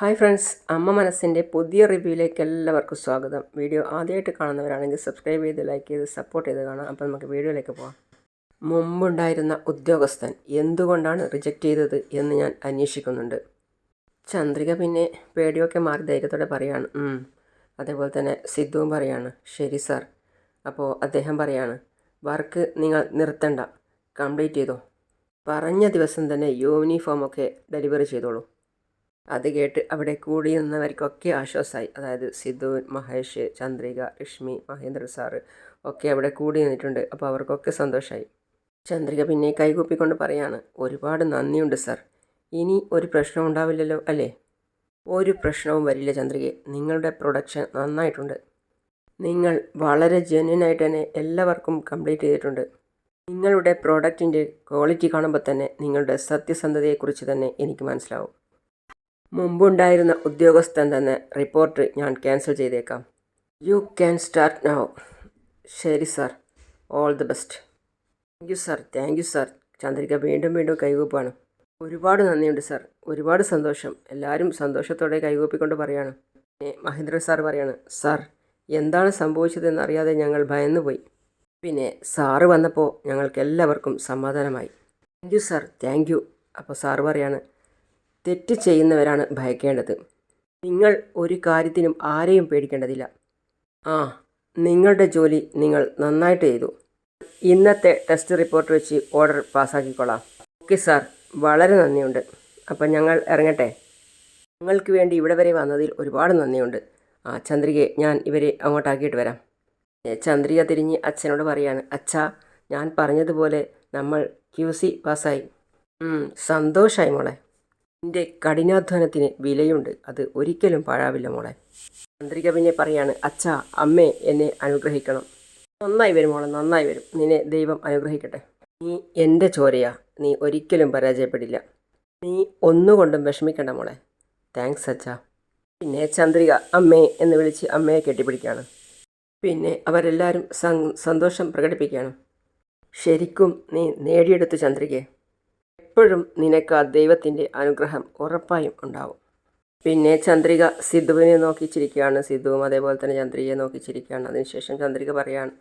Hi friends അമ്മ മനസ്സിന്റെ പുതിയ റിവ്യൂയിലേക്ക് എല്ലാവർക്കും സ്വാഗതം. വീഡിയോ ആദ്യമായിട്ട് കാണുന്നവരാണെങ്കിൽ സബ്സ്ക്രൈബ് ചെയ്ത് ലൈക്ക് ചെയ്ത് സപ്പോർട്ട് ചെയ്ത് കാണാം. അപ്പോൾ നമുക്ക് വീഡിയോയിലേക്ക് പോകാം മുമ്പുണ്ടായിരുന്ന ഉദ്യോഗസ്ഥൻ എന്തുകൊണ്ടാണ് റിജക്റ്റ് ചെയ്തത് എന്ന് ഞാൻ അന്വേഷിക്കുന്നുണ്ട്. ചന്ദ്രിക പിന്നെ പേടിയൊക്കെ മാറി ധൈര്യത്തോടെ പറയാണ്. അതേപോലെ തന്നെ സിദ്ധുവും പറയാണ് ശരി സാർ അപ്പോൾ അദ്ദേഹം പറയാണ് വർക്ക് നിങ്ങൾ നിർത്തണ്ട കംപ്ലീറ്റ് ചെയ്തോ. പറഞ്ഞ ദിവസം തന്നെ യൂണിഫോമൊക്കെ ഡെലിവറി ചെയ്തോളൂ. അത് കേട്ട് അവിടെ കൂടി നിന്നവർക്കൊക്കെ ആശ്വാസമായി അതായത് സിദ്ധു മഹേഷ് ചന്ദ്രിക ലക്ഷ്മി മഹേന്ദ്ര സാറ് ഒക്കെ അവിടെ കൂടി നിന്നിട്ടുണ്ട് അപ്പോൾ അവർക്കൊക്കെ സന്തോഷമായി ചന്ദ്രിക പിന്നെ കൈകൂപ്പിക്കൊണ്ട് പറയാണ് ഒരുപാട് നന്ദിയുണ്ട് സാർ. ഇനി ഒരു പ്രശ്നം ഉണ്ടാവില്ലല്ലോ അല്ലേ? ഒരു പ്രശ്നവും വരില്ല ചന്ദ്രികയെ നിങ്ങളുടെ പ്രൊഡക്ഷൻ നന്നായിട്ടുണ്ട്. നിങ്ങൾ വളരെ ജെന്യനായിട്ട് തന്നെ എല്ലാവർക്കും കംപ്ലീറ്റ് ചെയ്തിട്ടുണ്ട്. നിങ്ങളുടെ പ്രോഡക്റ്റിന്റെ ക്വാളിറ്റി കാണുമ്പോൾ തന്നെ നിങ്ങളുടെ സത്യസന്ധതയെക്കുറിച്ച് തന്നെ എനിക്ക് മനസ്സിലാവും. മുമ്പുണ്ടായിരുന്ന ഉദ്യോഗസ്ഥൻ തന്നെ റിപ്പോർട്ട് ഞാൻ ക്യാൻസൽ ചെയ്തേക്കാം. യു ക്യാൻ സ്റ്റാർട്ട് നൗ ശരി sir all the best thank you sir thank you sir Chandrika വീണ്ടും വീണ്ടും കൈകൂപ്പാണ്. ഒരുപാട് നന്ദിയുണ്ട് സാർ ഒരുപാട് സന്തോഷം. എല്ലാവരും സന്തോഷത്തോടെ കൈകൂപ്പിക്കൊണ്ട് പറയാണ്. പിന്നെ മഹേന്ദ്ര സാർ പറയാണ് സാർ എന്താണ് സംഭവിച്ചതെന്ന് അറിയാതെ ഞങ്ങൾ ഭയന്നുപോയി. പിന്നെ സാറ് വന്നപ്പോൾ ഞങ്ങൾക്ക് എല്ലാവർക്കും സമാധാനമായി. Thank you sir thank you അപ്പോൾ സാറ് പറയാണ് തെറ്റ് ചെയ്യുന്നവരാണ് ഭയക്കേണ്ടത്. നിങ്ങൾ ഒരു കാര്യത്തിനും ആരെയും പേടിക്കേണ്ടതില്ല. ആ നിങ്ങളുടെ ജോലി നിങ്ങൾ നന്നായിട്ട് ചെയ്തു. ഇന്നത്തെ ടെസ്റ്റ് റിപ്പോർട്ട് വെച്ച് ഓർഡർ പാസ്സാക്കിക്കൊള്ളാം ഓക്കെ സാർ വളരെ നന്ദിയുണ്ട്. അപ്പം ഞങ്ങൾ ഇറങ്ങട്ടെ. ഞങ്ങൾക്ക് വേണ്ടി ഇവിടെ വരെ വന്നതിൽ ഒരുപാട് നന്ദിയുണ്ട്. ആ ചന്ദ്രികയെ ഞാൻ ഇവരെ അങ്ങോട്ടാക്കിയിട്ട് വരാം. ചന്ദ്രിക തിരിഞ്ഞ് അച്ഛനോട് പറയാണ് അച്ഛാ ഞാൻ പറഞ്ഞതുപോലെ നമ്മൾ ക്യു സി പാസ്സായി. സന്തോഷമായി മോളെ. എന്റെ കഠിനാധ്വാനത്തിന് വിലയുണ്ട്. അത് ഒരിക്കലും പാഴാവില്ല മോളെ. ചന്ദ്രിക പിന്നെ പറയാണ് അച്ഛാ അമ്മേ എന്നെ അനുഗ്രഹിക്കണം. നന്നായി വരും മോളെ നന്നായി വരും. നിന്നെ ദൈവം അനുഗ്രഹിക്കട്ടെ. നീ എന്റെ ചോരയാ. നീ ഒരിക്കലും പരാജയപ്പെടില്ല. നീ ഒന്നുകൊണ്ടും വിഷമിക്കണ്ട മോളെ. താങ്ക്സ് അച്ഛാ. പിന്നെ ചന്ദ്രിക അമ്മേ എന്ന് വിളിച്ച് അമ്മയെ കെട്ടിപ്പിടിക്കുകയാണ്. പിന്നെ അവരെല്ലാവരും സന്തോഷം പ്രകടിപ്പിക്കുകയാണ്. ശരിക്കും നീ നേടിയെടുത്തു ചന്ദ്രികയെ. എപ്പോഴും നിനക്ക് ആ ദൈവത്തിന്റെ അനുഗ്രഹം ഉറപ്പായും ഉണ്ടാവും. പിന്നെ ചന്ദ്രിക സിദ്ധുവിനെ നോക്കി ചിരിക്കുകയാണ് സിദ്ധുവും അതേപോലെ തന്നെ ചന്ദ്രികയെ നോക്കി ചിരിക്കുകയാണ് അതിനുശേഷം ചന്ദ്രിക പറയാണ്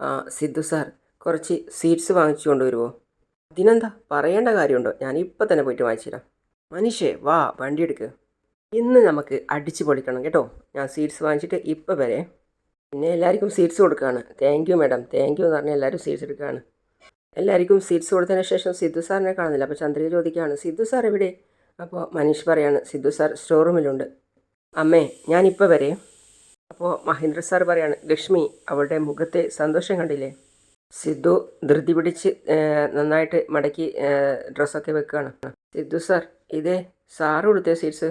"ആ, സിദ്ധു സാർ കുറച്ച് സീഡ്സ് വാങ്ങിച്ചു കൊണ്ടുവരുമോ അതിനെന്താ? പറയേണ്ട കാര്യമുണ്ടോ? ഞാൻ ഇപ്പം തന്നെ പോയിട്ട് വാങ്ങിച്ചുതരാം. മനുഷ്യേ വാ വണ്ടി എടുക്ക്. ഇന്ന് നമുക്ക് അടിച്ചു പൊളിക്കണം കേട്ടോ. ഞാൻ സീഡ്സ് വാങ്ങിച്ചിട്ട് ഇപ്പം വരെ. പിന്നെ എല്ലാവർക്കും സീഡ്സ് കൊടുക്കുകയാണ്. Thank you madam. Thank you എന്ന് പറഞ്ഞാൽ എല്ലാവരും സീഡ്സ് എടുക്കുകയാണ്. എല്ലാവർക്കും സീറ്റ്സ് കൊടുത്തതിന് ശേഷം സിദ്ധു സാറിനെ കാണുന്നില്ല. അപ്പോൾ ചന്ദ്രിക ചോദിക്കുകയാണ് സിദ്ധു സാർ എവിടെ? അപ്പോൾ മനീഷ് പറയാണ് സിദ്ധു സാർ സ്റ്റോർ റൂമിലുണ്ട് അമ്മേ ഞാനിപ്പോൾ വരെ അപ്പോൾ മഹേന്ദ്ര സാർ പറയാണ് ലക്ഷ്മി അവളുടെ മുഖത്തെ സന്തോഷം കണ്ടില്ലേ? സിദ്ധു ധൃതി പിടിച്ച് നന്നായിട്ട് മടക്കി ഡ്രസ്സൊക്കെ വെക്കുകയാണ്. സിദ്ധു സാർ ഇതേ സാറ് കൊടുത്തേ സീറ്റ്സ്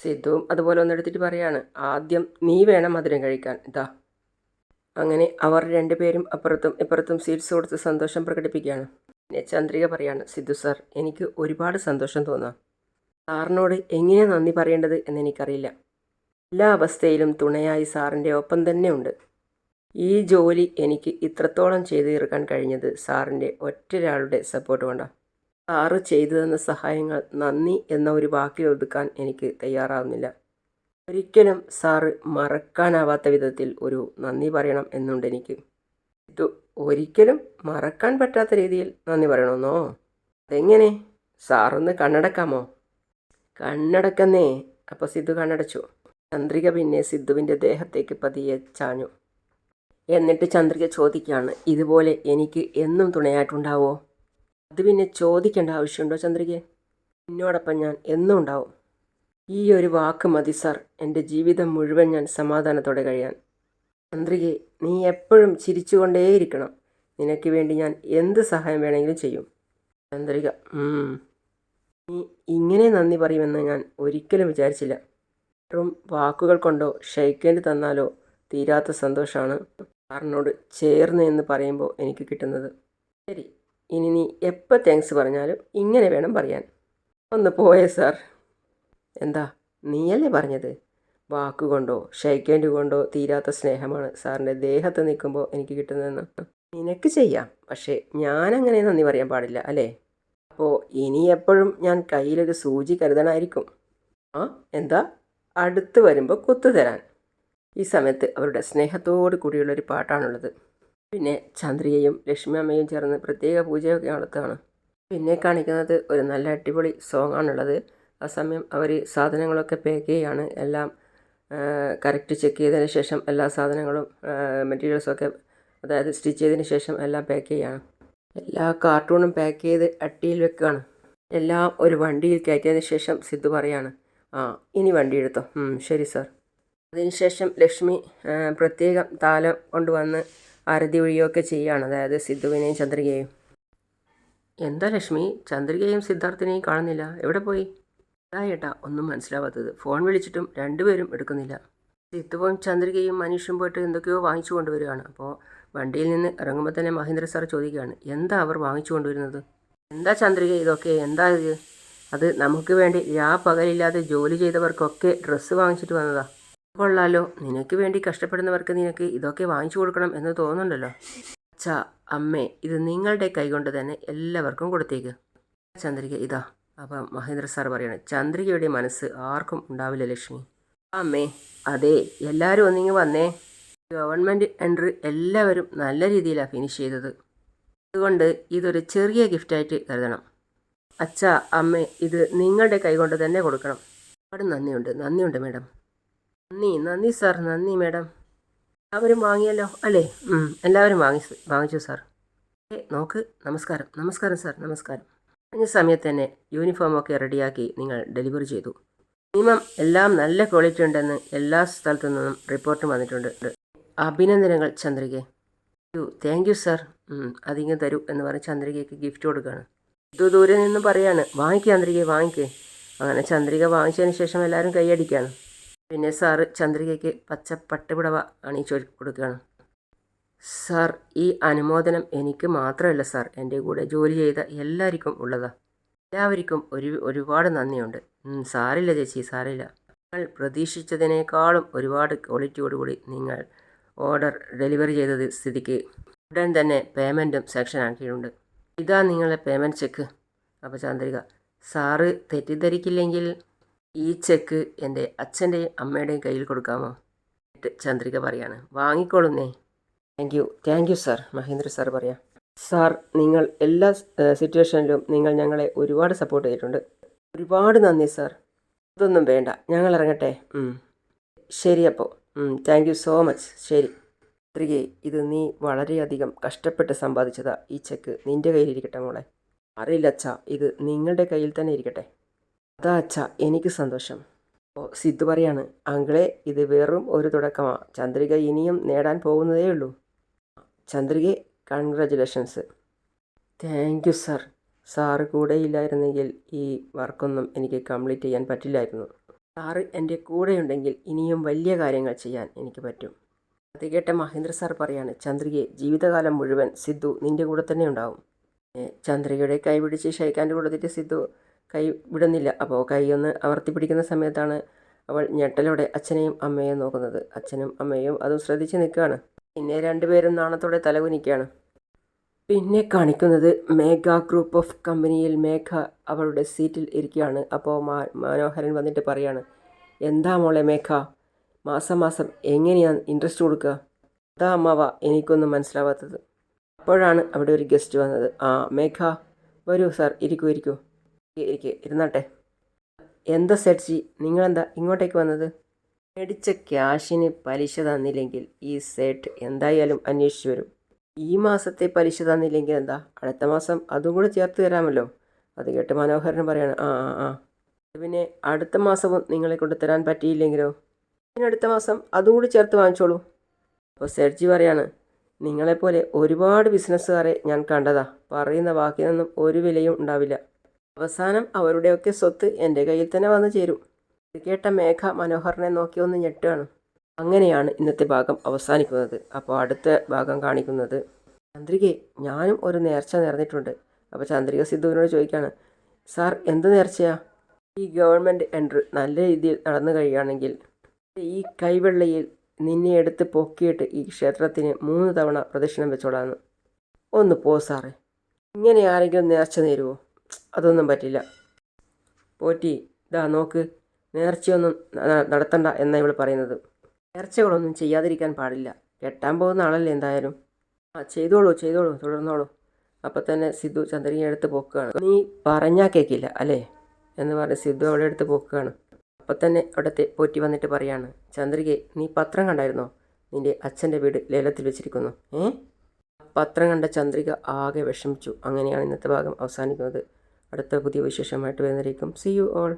സിദ്ധുവും അതുപോലെ ഒന്നെടുത്തിട്ട് പറയാണ് ആദ്യം നീ വേണം മധുരം കഴിക്കാൻ. ഇതാ. അങ്ങനെ അവർ രണ്ടുപേരും അപ്പുറത്തും ഇപ്പുറത്തും സീറ്റ്സ് കൊടുത്ത് സന്തോഷം പ്രകടിപ്പിക്കുകയാണ്. പിന്നെ ചന്ദ്രിക പറയാണ് സിദ്ധു സാർ എനിക്ക് ഒരുപാട് സന്തോഷം തോന്നാം. സാറിനോട് എങ്ങനെ നന്ദി പറയേണ്ടത് എന്നെനിക്കറിയില്ല എല്ലാ അവസ്ഥയിലും തുണയായി സാറിന്റെ ഒപ്പം തന്നെ ഉണ്ട്. ഈ ജോലി എനിക്ക് ഇത്രത്തോളം ചെയ്തു തീർക്കാൻ കഴിഞ്ഞത് സാറിന്റെ ഒറ്റൊരാളുടെ സപ്പോർട്ട് കൊണ്ടാണ് സാറ് ചെയ്തു തന്ന സഹായങ്ങൾ നന്ദി എന്ന ഒരു വാക്കിൽ ഒതുക്കാൻ എനിക്ക് തയ്യാറാവുന്നില്ല. ഒരിക്കലും സാറ് മറക്കാനാവാത്ത വിധത്തിൽ ഒരു നന്ദി പറയണം എന്നുണ്ട് എനിക്ക്. ഇത് ഒരിക്കലും മറക്കാൻ പറ്റാത്ത രീതിയിൽ നന്ദി പറയണമെന്നോ അതെങ്ങനെ? സാറൊന്ന് കണ്ണടക്കാമോ? കണ്ണടക്കുന്നേ. അപ്പോൾ സിദ്ധു കണ്ണടച്ചു. ചന്ദ്രിക പിന്നെ സിദ്ധുവിന്റെ ദേഹത്തേക്ക് പതിയെ ചാഞ്ഞു. എന്നിട്ട് ചന്ദ്രിക ചോദിക്കുകയാണ് ഇതുപോലെ എനിക്ക് എന്നും തുണയായിട്ടുണ്ടാവോ? അത് പിന്നെ ചോദിക്കേണ്ട ആവശ്യമുണ്ടോ ചന്ദ്രികയെ? എന്നോടൊപ്പം ഞാൻ എന്നും ഉണ്ടാവും. ഈ ഒരു വാക്ക് മതി സാർ. എന്റെ ജീവിതം മുഴുവൻ ഞാൻ സമാധാനത്തോടെ കഴിയാൻ. ചന്ദ്രികെ നീ എപ്പോഴും ചിരിച്ചുകൊണ്ടേയിരിക്കണം. നിനക്ക് വേണ്ടി ഞാൻ എന്ത് സഹായം വേണമെങ്കിലും ചെയ്യും. ചന്ദ്രിക "ഉം. നീ ഇങ്ങനെ നന്ദി പറയുമെന്ന് ഞാൻ ഒരിക്കലും വിചാരിച്ചില്ല. വെറും വാക്കുകൾ കൊണ്ടോ ഷെയ്ക്കേണ്ടി തന്നാലോ തീരാത്ത സന്തോഷമാണ് സാറിനോട് ചേർന്ന് എന്ന് പറയുമ്പോൾ എനിക്ക് കിട്ടുന്നത്. ശരി ഇനി നീ എപ്പോൾ താങ്ക്സ് പറഞ്ഞാലും ഇങ്ങനെ വേണം പറയാൻ. ഒന്ന് പോയേ സാർ. എന്താ? നീയല്ലേ പറഞ്ഞത്? വാക്കുകൊണ്ടോ ഷൈക്കേൻഡ് കൊണ്ടോ തീരാത്ത സ്നേഹമാണ് സാറിന്റെ ദേഹത്ത് നിൽക്കുമ്പോൾ എനിക്ക് കിട്ടുന്നതെന്ന്. നിനക്ക് ചെയ്യാം പക്ഷേ ഞാനങ്ങനെ നന്ദി പറയാൻ പാടില്ല അല്ലേ? അപ്പോൾ ഇനി എപ്പോഴും ഞാൻ കയ്യിലൊരു സൂചി കരുതണമായിരിക്കും ആ എന്താ? അടുത്ത് വരുമ്പോൾ കുത്തു തരാൻ. ഈ സമയത്ത് അവരുടെ സ്നേഹത്തോട് കൂടിയുള്ളൊരു പാട്ടാണുള്ളത്. പിന്നെ ചന്ദ്രിയയും ലക്ഷ്മി അമ്മയും ചേർന്ന് പ്രത്യേക പൂജയൊക്കെ നടത്തുകയാണ്. പിന്നെ കാണിക്കുന്നത് ഒരു നല്ല അടിപൊളി സോങ് ആണുള്ളത്. ആ സമയം അവർ സാധനങ്ങളൊക്കെ പാക്ക് ചെയ്യുകയാണ് എല്ലാം കറക്റ്റ് ചെക്ക് ചെയ്തതിന് ശേഷം എല്ലാ സാധനങ്ങളും മെറ്റീരിയൽസൊക്കെ അതായത് സ്റ്റിച്ച് ചെയ്തതിന് ശേഷം എല്ലാം പാക്ക് ചെയ്യുകയാണ് എല്ലാ കാർട്ടൂണും പാക്ക് ചെയ്ത് അട്ടിയിൽ വെക്കുകയാണ് എല്ലാം ഒരു വണ്ടിയിൽ കയറ്റിയതിന് ശേഷം സിദ്ധു പറയാണ് ആ ഇനി വണ്ടി എടുത്തോ. ശരി സാർ അതിനുശേഷം ലക്ഷ്മി പ്രത്യേകം താലം കൊണ്ടുവന്ന് ആരതി ഒഴിയുകയൊക്കെ ചെയ്യുകയാണ് അതായത് സിദ്ധുവിനെയും ചന്ദ്രികയെയും. എന്താ ലക്ഷ്മി? ചന്ദ്രികയും സിദ്ധാർത്ഥിനെയും കാണുന്നില്ല. എവിടെ പോയി? ഏട്ടാ ഒന്നും മനസ്സിലാവാത്തത്. ഫോൺ വിളിച്ചിട്ടും രണ്ടുപേരും എടുക്കുന്നില്ല. സിദ്ധുവും ചന്ദ്രികയും മനീഷും പോയിട്ട് എന്തൊക്കെയോ വാങ്ങിച്ചു കൊണ്ടുവരികയാണ്. അപ്പോൾ വണ്ടിയിൽ നിന്ന് ഇറങ്ങുമ്പോൾ തന്നെ മഹേന്ദ്ര സാർ ചോദിക്കുകയാണ് എന്താ അവർ വാങ്ങിച്ചു കൊണ്ടുവരുന്നത്? എന്താ ചന്ദ്രിക ഇതൊക്കെ? എന്താ ഇത്? അത് നമുക്ക് വേണ്ടി രാ പകലില്ലാതെ ജോലി ചെയ്തവർക്കൊക്കെ ഡ്രസ്സ് വാങ്ങിച്ചിട്ട് വന്നതാ. കൊള്ളാലോ. നിനക്ക് വേണ്ടി കഷ്ടപ്പെടുന്നവർക്ക് നിനക്ക് ഇതൊക്കെ വാങ്ങിച്ചു കൊടുക്കണം എന്ന് തോന്നുന്നുണ്ടല്ലോ. അച്ഛാ അമ്മേ ഇത് നിങ്ങളുടെ കൈകൊണ്ട് തന്നെ എല്ലാവർക്കും കൊടുത്തേക്ക്. ചന്ദ്രിക ഇതാ. അപ്പം മഹേന്ദ്ര സാർ പറയാണ് ചന്ദ്രികയുടെ മനസ്സ് ആർക്കും ഉണ്ടാവില്ല ലക്ഷ്മി. അമ്മേ അതെ എല്ലാവരും ഒന്നിങ്ങ് വന്നേ. ഗവൺമെന്റ് എൻട്രി എല്ലാവരും നല്ല രീതിയിലാണ് ഫിനിഷ് ചെയ്തത്. അതുകൊണ്ട് ഇതൊരു ചെറിയ ഗിഫ്റ്റായിട്ട് കരുതണം. അച്ഛാ അമ്മേ ഇത് നിങ്ങളുടെ കൈകൊണ്ട് തന്നെ കൊടുക്കണം. ഒരുപാട് നന്ദിയുണ്ട് നന്ദിയുണ്ട് മേഡം. നന്ദി നന്ദി സാർ നന്ദി മേഡം. എല്ലാവരും വാങ്ങിയല്ലോ അല്ലേ? എല്ലാവരും വാങ്ങി വാങ്ങിച്ചു സാർ. നോക്ക് നമസ്കാരം നമസ്കാരം സാർ നമസ്കാരം. കഴിഞ്ഞ സമയത്ത് തന്നെ യൂണിഫോമൊക്കെ റെഡിയാക്കി നിങ്ങൾ ഡെലിവറി ചെയ്തു. മിനിമം എല്ലാം നല്ല ക്വാളിറ്റി ഉണ്ടെന്ന് എല്ലാ സ്ഥലത്തു നിന്നും റിപ്പോർട്ട് വന്നിട്ടുണ്ട്. അഭിനന്ദനങ്ങൾ ചന്ദ്രികെ. യു താങ്ക് യു സാർ അധികം തരൂ എന്ന് പറഞ്ഞ് ചന്ദ്രികയ്ക്ക് ഗിഫ്റ്റ് കൊടുക്കുകയാണ്. ഇത് ദൂരെ നിന്ന് പറയാണ് വാങ്ങിക്കുക ചന്ദ്രികയെ വാങ്ങിക്കേ. അങ്ങനെ ചന്ദ്രിക വാങ്ങിച്ചതിന് ശേഷം എല്ലാവരും കൈയടിക്കുകയാണ്. പിന്നെ സാറ് ചന്ദ്രികയ്ക്ക് പച്ച പട്ടുപിടവ അണിയിച്ചു കൊടുക്കുകയാണ്. സാർ ഈ അനുമോദനം എനിക്ക് മാത്രമല്ല സാർ. എന്റെ കൂടെ ജോലി ചെയ്ത എല്ലാവർക്കും ഉള്ളതാ. എല്ലാവർക്കും ഒരു ഒരുപാട് നന്ദിയുണ്ട്. സാറില്ല ചേച്ചി സാറില്ല നിങ്ങൾ പ്രതീക്ഷിച്ചതിനേക്കാളും ഒരുപാട് ക്വാളിറ്റിയോടുകൂടി നിങ്ങൾ ഓർഡർ ഡെലിവറി ചെയ്തത് സ്ഥിതിക്ക് ഉടൻ തന്നെ പേയ്മെന്റും സെക്ഷൻ ആക്കിയിട്ടുണ്ട്. ഇതാ നിങ്ങളുടെ പേയ്മെന്റ് ചെക്ക്. അപ്പോൾ ചാന്ദ്രിക സാറ് തെറ്റിദ്ധരിക്കില്ലെങ്കിൽ ഈ ചെക്ക് എന്റെ അച്ഛന്റെയും അമ്മയുടെയും കയ്യിൽ കൊടുക്കാമോ? ചന്ദ്രിക പറയാണ് വാങ്ങിക്കോളുന്നേ. Thank you thank you sir Mahendra sir പറയാം. സാർ നിങ്ങൾ എല്ലാ സിറ്റുവേഷനിലും നിങ്ങൾ ഞങ്ങളെ ഒരുപാട് സപ്പോർട്ട് ചെയ്തിട്ടുണ്ട്. ഒരുപാട് നന്ദി സാർ ഇതൊന്നും വേണ്ട. ഞങ്ങൾ ഇറങ്ങട്ടെ. ശരി അപ്പോൾ താങ്ക് യു സോ മച്ച് ശരി. ത്രികെ ഇത് നീ വളരെയധികം കഷ്ടപ്പെട്ട് സമ്പാദിച്ചതാ ഈ ചെക്ക് നിന്റെ കയ്യിലിരിക്കട്ടെ മോളെ. അറിയില്ല അച്ഛാ. ഇത് നിങ്ങളുടെ കയ്യിൽ തന്നെ ഇരിക്കട്ടെ. അതാ അച്ഛാ എനിക്ക് സന്തോഷം. ഓ സിദ്ധു പറയാണ് അങ്കിളെ ഇത് വെറും ഒരു തുടക്കമാണ് ചന്ദ്രിക ഇനിയും നേടാൻ പോകുന്നതേ ഉള്ളൂ. ചന്ദ്രികെ congratulations thank you sir sir കൂടെ ഇല്ലായിരുന്നെങ്കിൽ ഈ വർക്കൊന്നും എനിക്ക് കംപ്ലീറ്റ് ചെയ്യാൻ പറ്റില്ലായിരുന്നു. സാറ് എന്റെ കൂടെയുണ്ടെങ്കിൽ ഇനിയും വലിയ കാര്യങ്ങൾ ചെയ്യാൻ എനിക്ക് പറ്റും. അത് കേട്ട മഹേന്ദ്ര സാർ പറയാണ് ചന്ദ്രികയെ ജീവിതകാലം മുഴുവൻ സിദ്ധു നിന്റെ കൂടെ തന്നെ ഉണ്ടാവും. ചന്ദ്രികയുടെ കൈ പിടിച്ച് ഷൈക്കാന്റെ കൊടുത്തിട്ട് സിദ്ധു കൈ വിടുന്നില്ല. അപ്പോൾ കൈ ഒന്ന് അമർത്തി പിടിക്കുന്ന സമയത്താണ് അവൾ ഞെട്ടലോടെ അച്ഛനെയും അമ്മയെയും നോക്കുന്നത്. അച്ഛനും അമ്മയും അതും ശ്രദ്ധിച്ച് നിൽക്കുകയാണ്. പിന്നെ രണ്ടുപേരും നാണത്തോടെ തലകുനിക്കുകയാണ് പിന്നെ കാണിക്കുന്നത് മേഘ ഗ്രൂപ്പ് ഓഫ് കമ്പനിയിൽ മേഘ അവളുടെ സീറ്റിൽ ഇരിക്കുകയാണ്. അപ്പോൾ മനോഹരൻ വന്നിട്ട് പറയാണ് എന്താ മോളെ മേഘ? മാസം മാസം എങ്ങനെയാണ് ഇൻട്രസ്റ്റ് കൊടുക്കുക? അതാ അമ്മാവ എനിക്കൊന്നും മനസ്സിലാവാത്തത്. അപ്പോഴാണ് അവിടെ ഒരു ഗസ്റ്റ് വന്നത്. ആ മേഘ വരൂ സാർ ഇരിക്കൂ ഇരിക്കൂ. ഇരിക്കേ ഇരുന്നാട്ടെ. എന്താ സെഡ്ജി നിങ്ങളെന്താ ഇങ്ങോട്ടേക്ക് വന്നത്? മേടിച്ച ക്യാഷിന് പലിശ തന്നില്ലെങ്കിൽ ഈ സെറ്റ് എന്തായാലും അന്വേഷിച്ചു വരും. ഈ മാസത്തെ പലിശ തന്നില്ലെങ്കിൽ എന്താ? അടുത്ത മാസം അതും കൂടെ ചേർത്ത് തരാമല്ലോ. അത് കേട്ട് മനോഹരൻ പറയാണ്. ആ ആ ആ. പിന്നെ അടുത്ത മാസവും നിങ്ങളെ കൊണ്ട് തരാൻ പറ്റിയില്ലെങ്കിലോ? പിന്നെ അടുത്ത മാസം അതും കൂടി ചേർത്ത് വാങ്ങിച്ചോളൂ. അപ്പോൾ സെർജി പറയാണ് നിങ്ങളെപ്പോലെ ഒരുപാട് ബിസിനസ്സുകാരെ ഞാൻ കണ്ടതാ. പറയുന്ന വാക്കിനൊന്നും ഒരു വിലയും ഉണ്ടാവില്ല. അവസാനം അവരുടെയൊക്കെ സ്വത്ത് എന്റെ കയ്യിൽ തന്നെ വന്നു ചേരും. കേട്ട മേഘ മനോഹറിനെ നോക്കി ഒന്ന് ഞെട്ടുകയാണ്. അങ്ങനെയാണ് ഇന്നത്തെ ഭാഗം അവസാനിക്കുന്നത്. അപ്പോൾ അടുത്ത ഭാഗം കാണിക്കുന്നത് ചന്ദ്രികയെ. ഞാനും ഒരു നേർച്ച നേർന്നിട്ടുണ്ട്. അപ്പോൾ ചന്ദ്രിക സിദ്ധുവിനോട് ചോദിക്കുകയാണ് സാർ എന്ത് നേർച്ചയാ? ഈ ഗവൺമെന്റ് എൻട്രി നല്ല രീതിയിൽ നടന്നു കഴിയുകയാണെങ്കിൽ ഈ കൈവെള്ളയിൽ നിന്നെ എടുത്ത് പൊക്കിയിട്ട് ഈ ക്ഷേത്രത്തിന് മൂന്ന് തവണ പ്രദക്ഷിണം വെച്ചോളാന്ന്. ഒന്ന് പോ സാറേ. ഇങ്ങനെ ആരെങ്കിലും നേർച്ച നേരുമോ അതൊന്നും പറ്റില്ല. പോറ്റി ഇതാ നോക്ക്. നേർച്ചയൊന്നും നടത്തണ്ട എന്നാണ് ഇവൾ പറയുന്നത്. നേർച്ചകളൊന്നും ചെയ്യാതിരിക്കാൻ പാടില്ല. കെട്ടാൻ പോകുന്ന ആളല്ലേ എന്തായാലും. ആ ചെയ്തോളൂ ചെയ്തോളൂ തുടർന്നോളൂ. അപ്പം തന്നെ സിദ്ധു ചന്ദ്രനെ എടുത്ത് പോക്കുകയാണ് നീ പറഞ്ഞാൽ കേൾക്കില്ല അല്ലേ? എന്ന് പറഞ്ഞ് സിദ്ധു അവിടെ എടുത്ത് പോക്കുകയാണ് അപ്പം തന്നെ അവിടുത്തെ പോറ്റി വന്നിട്ട് പറയാണ് ചന്ദ്രികെ നീ പത്രം കണ്ടായിരുന്നോ? നിന്റെ അച്ഛന്റെ വീട് ലേലത്തിൽ വെച്ചിരിക്കുന്നു. ഏ? പത്രം കണ്ട ചന്ദ്രിക ആകെ വിഷമിച്ചു. അങ്ങനെയാണ് ഇന്നത്തെ ഭാഗം അവസാനിക്കുന്നത്. അടുത്ത പുതിയ വിശേഷമായിട്ട് വരുന്നതായിരിക്കും. C you all